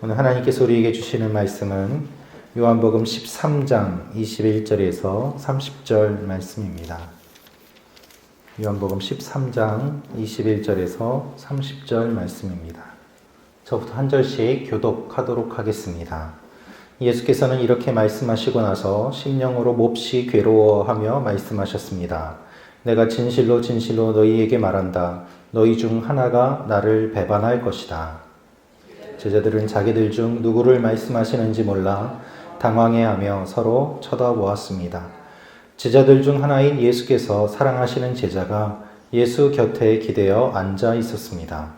오늘 하나님께서 우리에게 주시는 말씀은 요한복음 13장 21절에서 30절 말씀입니다. 요한복음 13장 21절에서 30절 말씀입니다. 저부터 한 절씩 교독하도록 하겠습니다. 예수께서는 이렇게 말씀하시고 나서 심령으로 몹시 괴로워하며 말씀하셨습니다. 내가 진실로 진실로 너희에게 말한다. 너희 중 하나가 나를 배반할 것이다. 제자들은 자기들 중 누구를 말씀하시는지 몰라 당황해하며 서로 쳐다보았습니다. 제자들 중 하나인 예수께서 사랑하시는 제자가 예수 곁에 기대어 앉아 있었습니다.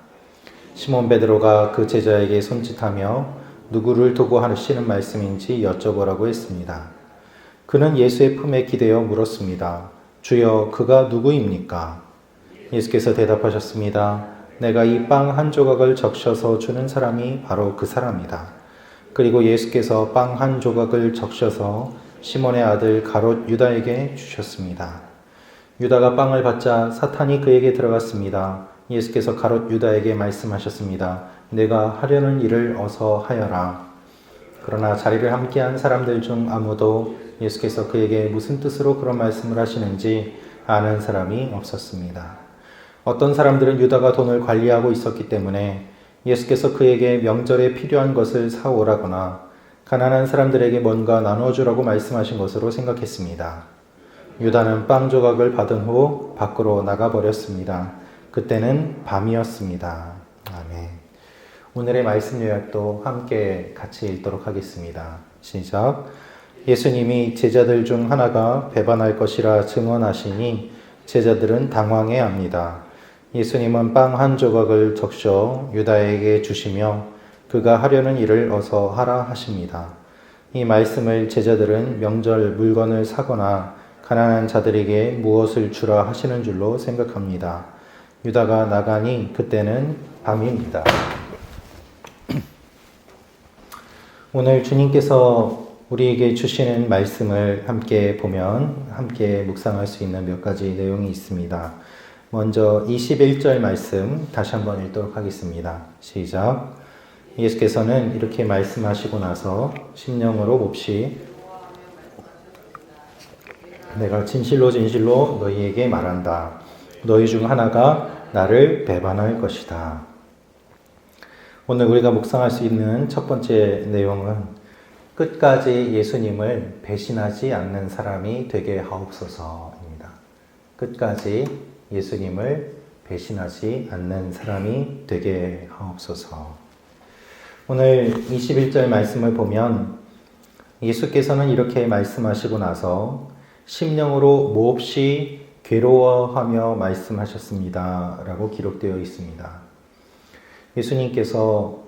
시몬 베드로가 그 제자에게 손짓하며 누구를 두고 하시는 말씀인지 여쭤보라고 했습니다. 그는 예수의 품에 기대어 물었습니다. 주여, 그가 누구입니까? 예수께서 대답하셨습니다. 내가 이 빵 한 조각을 적셔서 주는 사람이 바로 그 사람이다. 그리고 예수께서 빵 한 조각을 적셔서 시몬의 아들 가롯 유다에게 주셨습니다. 유다가 빵을 받자 사탄이 그에게 들어갔습니다. 예수께서 가롯 유다에게 말씀하셨습니다. 내가 하려는 일을 어서 하여라. 그러나 자리를 함께한 사람들 중 아무도 예수께서 그에게 무슨 뜻으로 그런 말씀을 하시는지 아는 사람이 없었습니다. 어떤 사람들은 유다가 돈을 관리하고 있었기 때문에 예수께서 그에게 명절에 필요한 것을 사오라거나 가난한 사람들에게 뭔가 나눠주라고 말씀하신 것으로 생각했습니다. 유다는 빵 조각을 받은 후 밖으로 나가버렸습니다. 그때는 밤이었습니다. 아멘. 오늘의 말씀 요약도 함께 같이 읽도록 하겠습니다. 시작. 예수님이 제자들 중 하나가 배반할 것이라 증언하시니 제자들은 당황해 합니다. 예수님은 빵 한 조각을 적셔 유다에게 주시며 그가 하려는 일을 어서 하라 하십니다. 이 말씀을 제자들은 명절 물건을 사거나 가난한 자들에게 무엇을 주라 하시는 줄로 생각합니다. 유다가 나가니 그때는 밤입니다. 오늘 주님께서 우리에게 주시는 말씀을 함께 보면 함께 묵상할 수 있는 몇 가지 내용이 있습니다. 먼저 21절 말씀 다시 한번 읽도록 하겠습니다. 시작. 예수께서는 이렇게 말씀하시고 나서 심령으로 몹시 내가 진실로 진실로 너희에게 말한다. 너희 중 하나가 나를 배반할 것이다. 오늘 우리가 묵상할 수 있는 첫 번째 내용은 끝까지 예수님을 배신하지 않는 사람이 되게 하옵소서입니다. 끝까지 예수님을 배신하지 않는 사람이 되게 하옵소서. 오늘 21절 말씀을 보면 예수께서는 이렇게 말씀하시고 나서 심령으로 몹시 괴로워하며 말씀하셨습니다. 라고 기록되어 있습니다. 예수님께서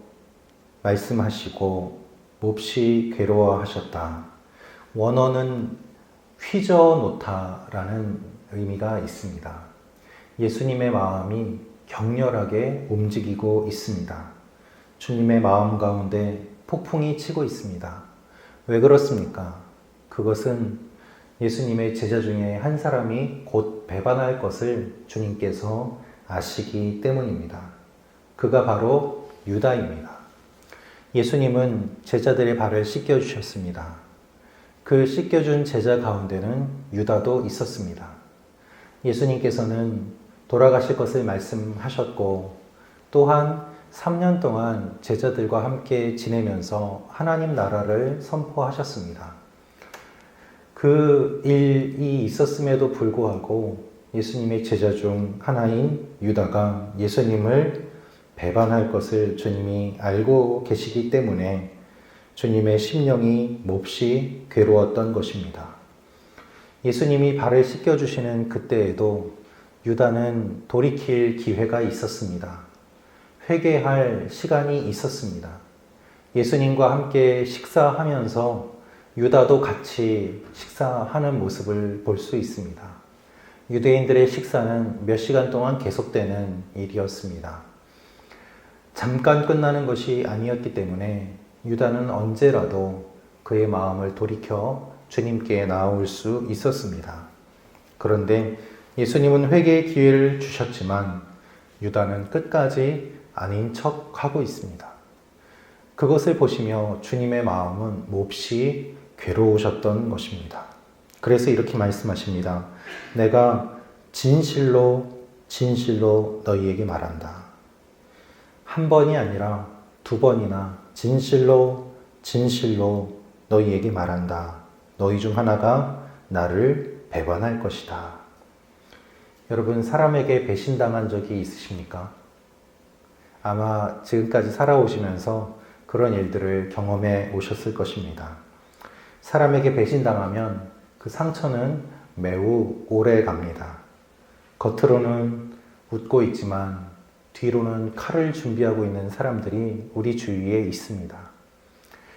말씀하시고 몹시 괴로워하셨다. 원어는 휘저놓다라는 의미가 있습니다. 예수님의 마음이 격렬하게 움직이고 있습니다. 주님의 마음 가운데 폭풍이 치고 있습니다. 왜 그렇습니까? 그것은 예수님의 제자 중에 한 사람이 곧 배반할 것을 주님께서 아시기 때문입니다. 그가 바로 유다입니다. 예수님은 제자들의 발을 씻겨주셨습니다. 그 씻겨준 제자 가운데는 유다도 있었습니다. 예수님께서는 돌아가실 것을 말씀하셨고 또한 3년 동안 제자들과 함께 지내면서 하나님 나라를 선포하셨습니다. 그 일이 있었음에도 불구하고 예수님의 제자 중 하나인 유다가 예수님을 배반할 것을 주님이 알고 계시기 때문에 주님의 심령이 몹시 괴로웠던 것입니다. 예수님이 발을 씻겨주시는 그때에도 유다는 돌이킬 기회가 있었습니다. 회개할 시간이 있었습니다. 예수님과 함께 식사하면서 유다도 같이 식사하는 모습을 볼 수 있습니다. 유대인들의 식사는 몇 시간 동안 계속되는 일이었습니다. 잠깐 끝나는 것이 아니었기 때문에 유다는 언제라도 그의 마음을 돌이켜 주님께 나올 수 있었습니다. 그런데 예수님은 회개의 기회를 주셨지만 유다는 끝까지 아닌 척 하고 있습니다. 그것을 보시며 주님의 마음은 몹시 괴로우셨던 것입니다. 그래서 이렇게 말씀하십니다. 내가 진실로 진실로 너희에게 말한다. 한 번이 아니라 두 번이나 진실로 진실로 너희에게 말한다. 너희 중 하나가 나를 배반할 것이다. 여러분 사람에게 배신당한 적이 있으십니까? 아마 지금까지 살아오시면서 그런 일들을 경험해 오셨을 것입니다. 사람에게 배신당하면 그 상처는 매우 오래 갑니다. 겉으로는 웃고 있지만 뒤로는 칼을 준비하고 있는 사람들이 우리 주위에 있습니다.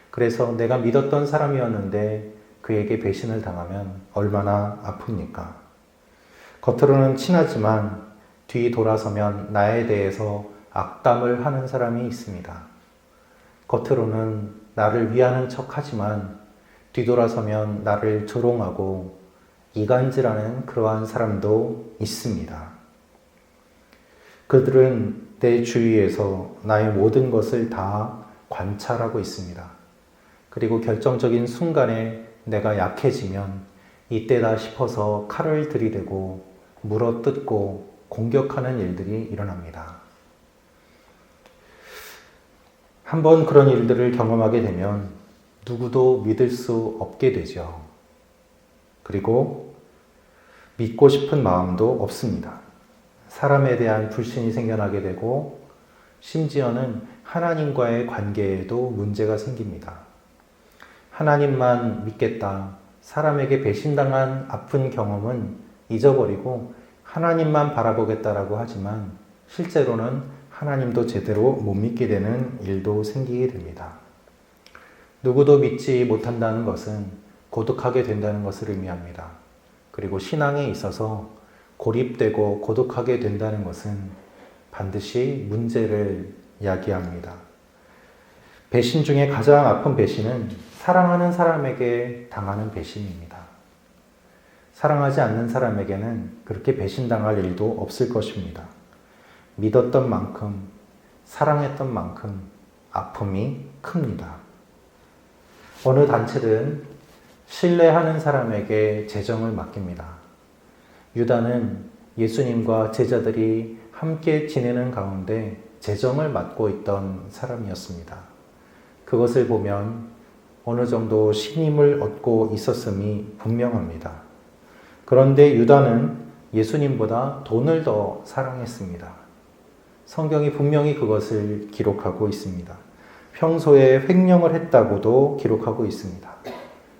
그래서 내가 믿었던 사람이었는데 그에게 배신을 당하면 얼마나 아픕니까? 겉으로는 친하지만 뒤 돌아서면 나에 대해서 악담을 하는 사람이 있습니다. 겉으로는 나를 위하는 척 하지만 뒤돌아서면 나를 조롱하고 이간질하는 그러한 사람도 있습니다. 그들은 내 주위에서 나의 모든 것을 다 관찰하고 있습니다. 그리고 결정적인 순간에 내가 약해지면 이때다 싶어서 칼을 들이대고 물어뜯고 공격하는 일들이 일어납니다. 한번 그런 일들을 경험하게 되면 누구도 믿을 수 없게 되죠. 그리고 믿고 싶은 마음도 없습니다. 사람에 대한 불신이 생겨나게 되고 심지어는 하나님과의 관계에도 문제가 생깁니다. 하나님만 믿겠다. 사람에게 배신당한 아픈 경험은 잊어버리고 하나님만 바라보겠다라고 하지만 실제로는 하나님도 제대로 못 믿게 되는 일도 생기게 됩니다. 누구도 믿지 못한다는 것은 고독하게 된다는 것을 의미합니다. 그리고 신앙에 있어서 고립되고 고독하게 된다는 것은 반드시 문제를 이야기합니다. 배신 중에 가장 아픈 배신은 사랑하는 사람에게 당하는 배신입니다. 사랑하지 않는 사람에게는 그렇게 배신당할 일도 없을 것입니다. 믿었던 만큼, 사랑했던 만큼 아픔이 큽니다. 어느 단체든 신뢰하는 사람에게 재정을 맡깁니다. 유다는 예수님과 제자들이 함께 지내는 가운데 재정을 맡고 있던 사람이었습니다. 그것을 보면 어느 정도 신임을 얻고 있었음이 분명합니다. 그런데 유다는 예수님보다 돈을 더 사랑했습니다. 성경이 분명히 그것을 기록하고 있습니다. 평소에 횡령을 했다고도 기록하고 있습니다.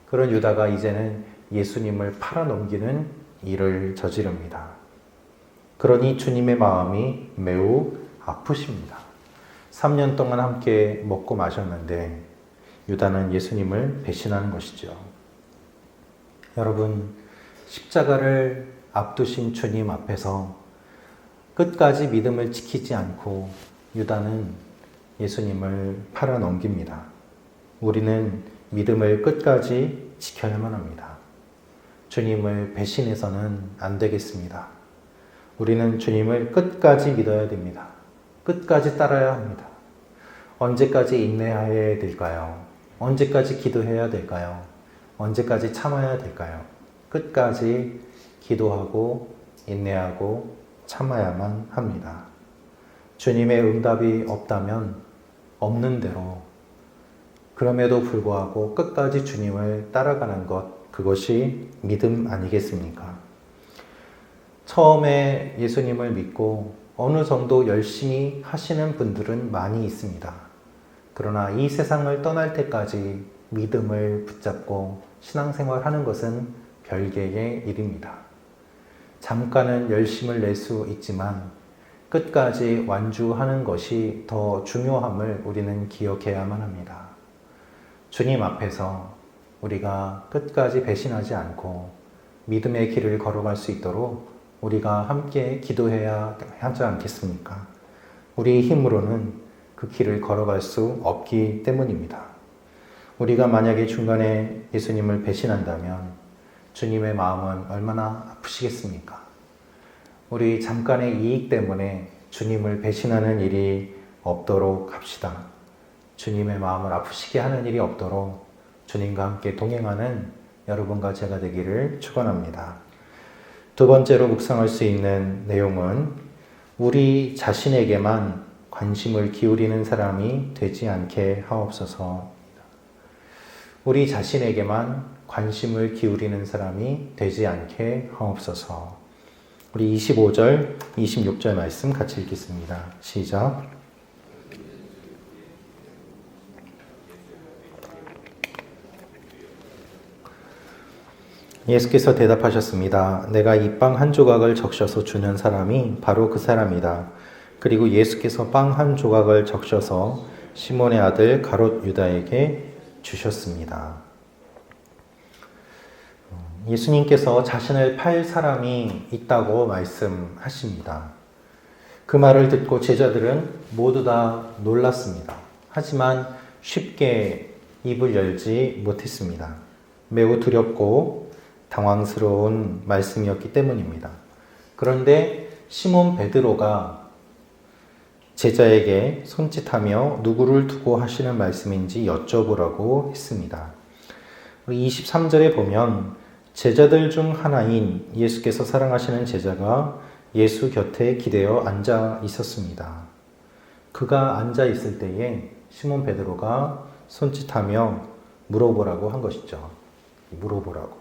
그런 유다가 이제는 예수님을 팔아넘기는 일을 저지릅니다. 그러니 주님의 마음이 매우 아프십니다. 3년 동안 함께 먹고 마셨는데 유다는 예수님을 배신하는 것이죠. 여러분, 십자가를 앞두신 주님 앞에서 끝까지 믿음을 지키지 않고 유다는 예수님을 팔아 넘깁니다. 우리는 믿음을 끝까지 지켜야만 합니다. 주님을 배신해서는 안 되겠습니다. 우리는 주님을 끝까지 믿어야 됩니다. 끝까지 따라야 합니다. 언제까지 인내해야 될까요? 언제까지 기도해야 될까요? 언제까지 참아야 될까요? 끝까지 기도하고 인내하고 참아야만 합니다. 주님의 응답이 없다면 없는 대로 그럼에도 불구하고 끝까지 주님을 따라가는 것 그것이 믿음 아니겠습니까? 처음에 예수님을 믿고 어느 정도 열심히 하시는 분들은 많이 있습니다. 그러나 이 세상을 떠날 때까지 믿음을 붙잡고 신앙생활 하는 것은 별개의 일입니다. 잠깐은 열심을 낼 수 있지만 끝까지 완주하는 것이 더 중요함을 우리는 기억해야만 합니다. 주님 앞에서 우리가 끝까지 배신하지 않고 믿음의 길을 걸어갈 수 있도록 우리가 함께 기도해야 하지 않겠습니까? 우리 힘으로는 그 길을 걸어갈 수 없기 때문입니다. 우리가 만약에 중간에 예수님을 배신한다면 주님의 마음은 얼마나 아프시겠습니까? 우리 잠깐의 이익 때문에 주님을 배신하는 일이 없도록 합시다. 주님의 마음을 아프시게 하는 일이 없도록 주님과 함께 동행하는 여러분과 제가 되기를 축원합니다. 두 번째로 묵상할 수 있는 내용은 우리 자신에게만 관심을 기울이는 사람이 되지 않게 하옵소서. 우리 자신에게만 관심을 기울이는 사람이 되지 않게 하옵소서. 우리 25절, 26절 말씀 같이 읽겠습니다. 시작. 예수께서 대답하셨습니다. 내가 이 빵 한 조각을 적셔서 주는 사람이 바로 그 사람이다. 그리고 예수께서 빵 한 조각을 적셔서 시몬의 아들 가롯 유다에게 주셨습니다. 예수님께서 자신을 팔 사람이 있다고 말씀하십니다. 그 말을 듣고 제자들은 모두 다 놀랐습니다. 하지만 쉽게 입을 열지 못했습니다. 매우 두렵고 당황스러운 말씀이었기 때문입니다. 그런데 시몬 베드로가 제자에게 손짓하며 누구를 두고 하시는 말씀인지 여쭤보라고 했습니다. 23절에 보면 제자들 중 하나인 예수께서 사랑하시는 제자가 예수 곁에 기대어 앉아 있었습니다. 그가 앉아 있을 때에 시몬 베드로가 손짓하며 물어보라고 한 것이죠. 물어보라고.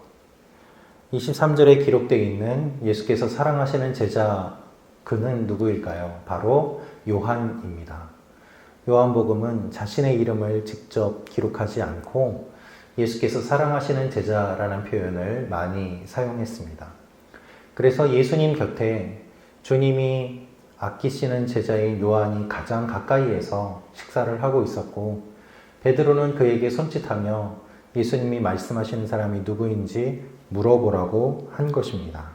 23절에 기록되어 있는 예수께서 사랑하시는 제자 그는 누구일까요? 바로 요한입니다. 요한복음은 자신의 이름을 직접 기록하지 않고 예수께서 사랑하시는 제자라는 표현을 많이 사용했습니다. 그래서 예수님 곁에 주님이 아끼시는 제자인 요한이 가장 가까이에서 식사를 하고 있었고 베드로는 그에게 손짓하며 예수님이 말씀하시는 사람이 누구인지 물어보라고 한 것입니다.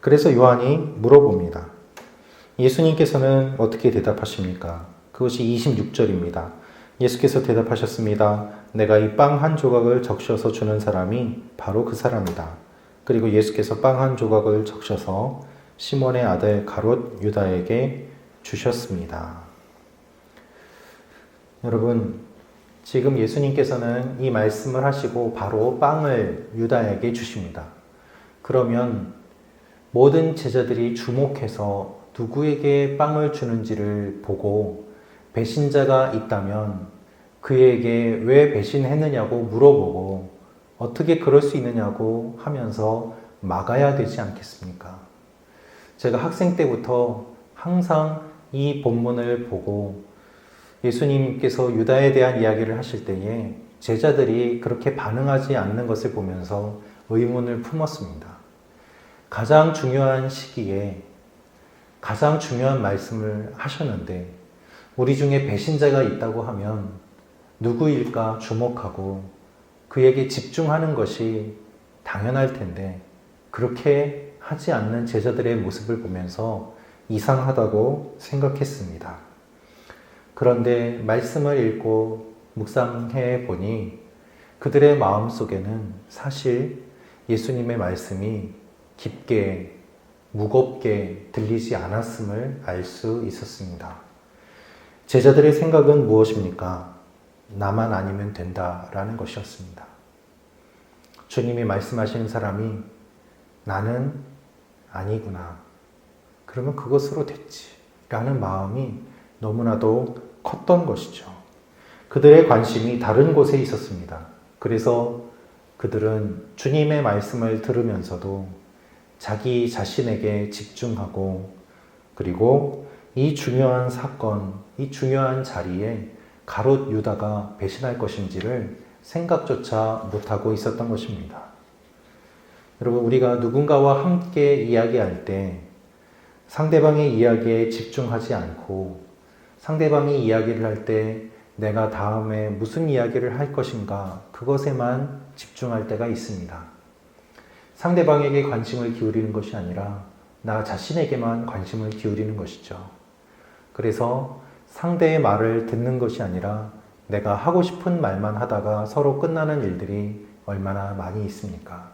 그래서 요한이 물어봅니다. 예수님께서는 어떻게 대답하십니까? 그것이 26절입니다. 예수께서 대답하셨습니다. 내가 이 빵 한 조각을 적셔서 주는 사람이 바로 그 사람이다. 그리고 예수께서 빵 한 조각을 적셔서 시몬의 아들 가롯 유다에게 주셨습니다. 여러분, 지금 예수님께서는 이 말씀을 하시고 바로 빵을 유다에게 주십니다. 그러면 모든 제자들이 주목해서 누구에게 빵을 주는지를 보고 배신자가 있다면 그에게 왜 배신했느냐고 물어보고 어떻게 그럴 수 있느냐고 하면서 막아야 되지 않겠습니까? 제가 학생 때부터 항상 이 본문을 보고 예수님께서 유다에 대한 이야기를 하실 때에 제자들이 그렇게 반응하지 않는 것을 보면서 의문을 품었습니다. 가장 중요한 시기에 가장 중요한 말씀을 하셨는데 우리 중에 배신자가 있다고 하면 누구일까 주목하고 그에게 집중하는 것이 당연할 텐데 그렇게 하지 않는 제자들의 모습을 보면서 이상하다고 생각했습니다. 그런데 말씀을 읽고 묵상해 보니 그들의 마음 속에는 사실 예수님의 말씀이 깊게 무겁게 들리지 않았음을 알 수 있었습니다. 제자들의 생각은 무엇입니까? 나만 아니면 된다라는 것이었습니다. 주님이 말씀하시는 사람이 나는 아니구나. 그러면 그것으로 됐지. 라는 마음이 너무나도 컸던 것이죠. 그들의 관심이 다른 곳에 있었습니다. 그래서 그들은 주님의 말씀을 들으면서도 자기 자신에게 집중하고 그리고 이 중요한 사건, 이 중요한 자리에 가롯 유다가 배신할 것인지를 생각조차 못하고 있었던 것입니다. 여러분, 우리가 누군가와 함께 이야기할 때 상대방의 이야기에 집중하지 않고 상대방이 이야기를 할 때 내가 다음에 무슨 이야기를 할 것인가 그것에만 집중할 때가 있습니다. 상대방에게 관심을 기울이는 것이 아니라 나 자신에게만 관심을 기울이는 것이죠. 그래서 상대의 말을 듣는 것이 아니라 내가 하고 싶은 말만 하다가 서로 끝나는 일들이 얼마나 많이 있습니까?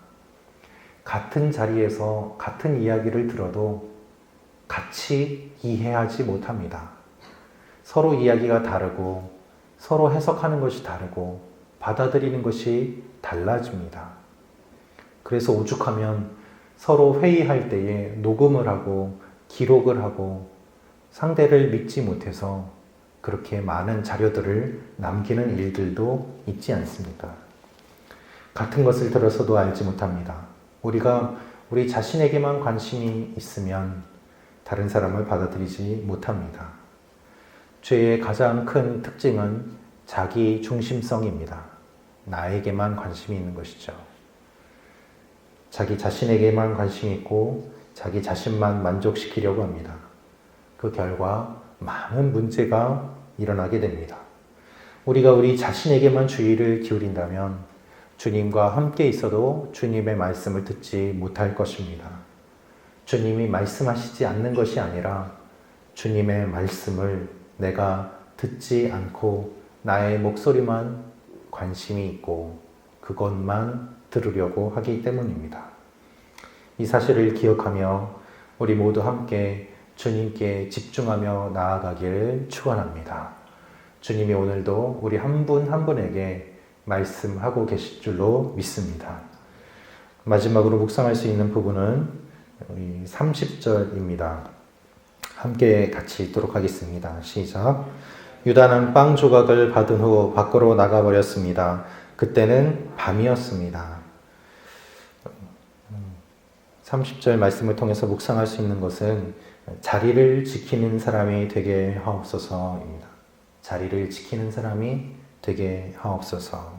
같은 자리에서 같은 이야기를 들어도 같이 이해하지 못합니다. 서로 이야기가 다르고 서로 해석하는 것이 다르고 받아들이는 것이 달라집니다. 그래서 오죽하면 서로 회의할 때에 녹음을 하고 기록을 하고 상대를 믿지 못해서 그렇게 많은 자료들을 남기는 일들도 있지 않습니까? 같은 것을 들어서도 알지 못합니다. 우리가 우리 자신에게만 관심이 있으면 다른 사람을 받아들이지 못합니다. 죄의 가장 큰 특징은 자기 중심성입니다. 나에게만 관심이 있는 것이죠. 자기 자신에게만 관심이 있고 자기 자신만 만족시키려고 합니다. 그 결과 많은 문제가 일어나게 됩니다. 우리가 우리 자신에게만 주의를 기울인다면 주님과 함께 있어도 주님의 말씀을 듣지 못할 것입니다. 주님이 말씀하시지 않는 것이 아니라 주님의 말씀을 내가 듣지 않고 나의 목소리만 관심이 있고 그것만 들으려고 하기 때문입니다. 이 사실을 기억하며 우리 모두 함께 주님께 집중하며 나아가기를 축원합니다. 주님이 오늘도 우리 한분한 분에게 말씀하고 계실 줄로 믿습니다. 마지막으로 묵상할 수 있는 부분은 30절입니다. 함께 같이 읽도록 하겠습니다. 시작. 유다는 빵 조각을 받은 후 밖으로 나가버렸습니다. 그때는 밤이었습니다. 30절 말씀을 통해서 묵상할 수 있는 것은 자리를 지키는 사람이 되게 하옵소서입니다. 자리를 지키는 사람이 되게 하옵소서.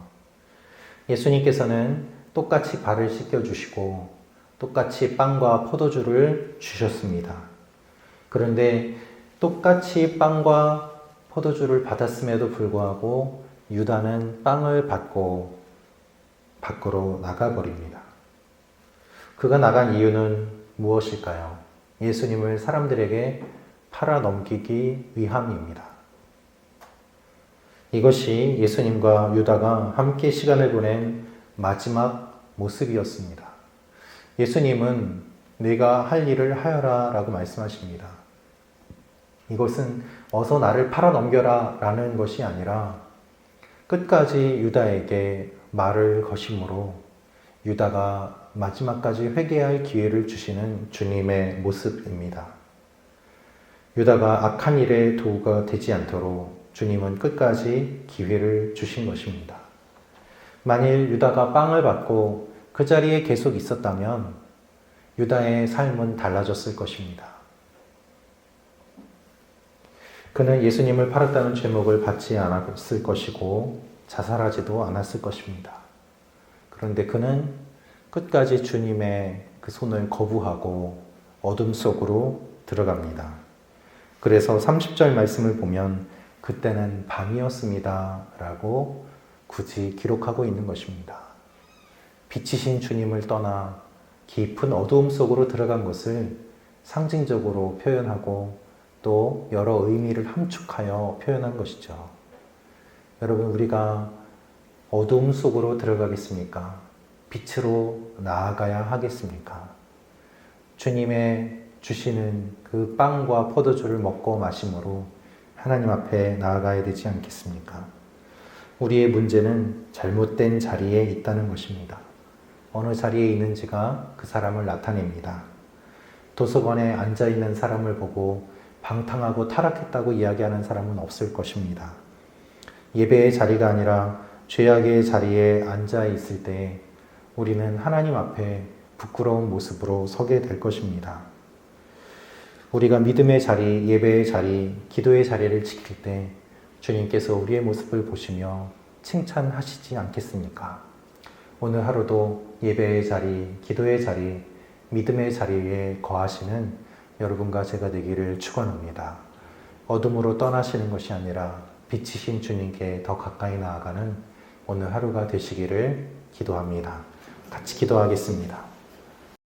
예수님께서는 똑같이 발을 씻겨 주시고 똑같이 빵과 포도주를 주셨습니다. 그런데 똑같이 빵과 포도주를 받았음에도 불구하고 유다는 빵을 받고 밖으로 나가버립니다. 그가 나간 이유는 무엇일까요? 예수님을 사람들에게 팔아 넘기기 위함입니다. 이것이 예수님과 유다가 함께 시간을 보낸 마지막 모습이었습니다. 예수님은 내가 할 일을 하여라 라고 말씀하십니다. 이것은 어서 나를 팔아 넘겨라 라는 것이 아니라 끝까지 유다에게 말을 거심으로 유다가 마지막까지 회개할 기회를 주시는 주님의 모습입니다. 유다가 악한 일에 도구가 되지 않도록 주님은 끝까지 기회를 주신 것입니다. 만일 유다가 빵을 받고 그 자리에 계속 있었다면 유다의 삶은 달라졌을 것입니다. 그는 예수님을 팔았다는 죄목을 받지 않았을 것이고 자살하지도 않았을 것입니다. 그런데 그는 끝까지 주님의 그 손을 거부하고 어둠 속으로 들어갑니다. 그래서 30절 말씀을 보면 그때는 밤이었습니다. 라고 굳이 기록하고 있는 것입니다. 빛이신 주님을 떠나 깊은 어두움 속으로 들어간 것을 상징적으로 표현하고 또 여러 의미를 함축하여 표현한 것이죠. 여러분, 우리가 어두움 속으로 들어가겠습니까? 빛으로 나아가야 하겠습니까? 주님의 주시는 그 빵과 포도주를 먹고 마심으로 하나님 앞에 나아가야 되지 않겠습니까? 우리의 문제는 잘못된 자리에 있다는 것입니다. 어느 자리에 있는지가 그 사람을 나타냅니다. 도서관에 앉아 있는 사람을 보고 방탕하고 타락했다고 이야기하는 사람은 없을 것입니다. 예배의 자리가 아니라 죄악의 자리에 앉아 있을 때 우리는 하나님 앞에 부끄러운 모습으로 서게 될 것입니다. 우리가 믿음의 자리, 예배의 자리, 기도의 자리를 지킬 때 주님께서 우리의 모습을 보시며 칭찬하시지 않겠습니까? 오늘 하루도 예배의 자리, 기도의 자리, 믿음의 자리에 거하시는 여러분과 제가 되기를 축원합니다. 어둠으로 떠나시는 것이 아니라 빛이신 주님께 더 가까이 나아가는 오늘 하루가 되시기를 기도합니다. 같이 기도하겠습니다.